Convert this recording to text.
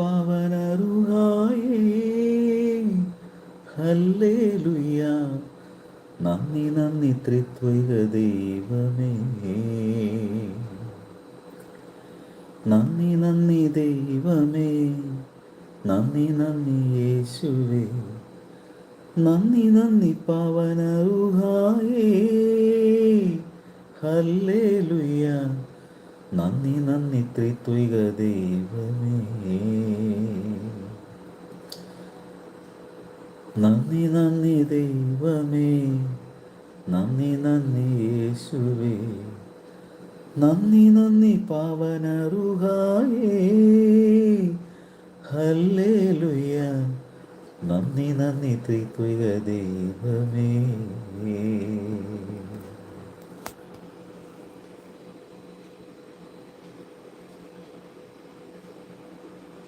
പാവനറുഹായേ. Hallelujah നന്ദി നന്ദി ത്രിത്വൈക ദൈവമേ. നന്ദി നന്ദി ദൈവമേ. നന്ദി നന്ദി യേശുവേ. നന്ദി നന്ദി പാവനറുഹായേ. ഹല്ലേലുയ്യ നന്ദി നന്ദി ത്രിത്വിക ദൈവമേ. നന്ദി നന്ദി ദൈവമേ. നന്ദി നന്ദി യേശുവേ. നന്ദി നന്ദി പാവന ഹല്ലേലുയ. നന്ദി നന്ദി ത്രിത്വിക ദൈവമേ.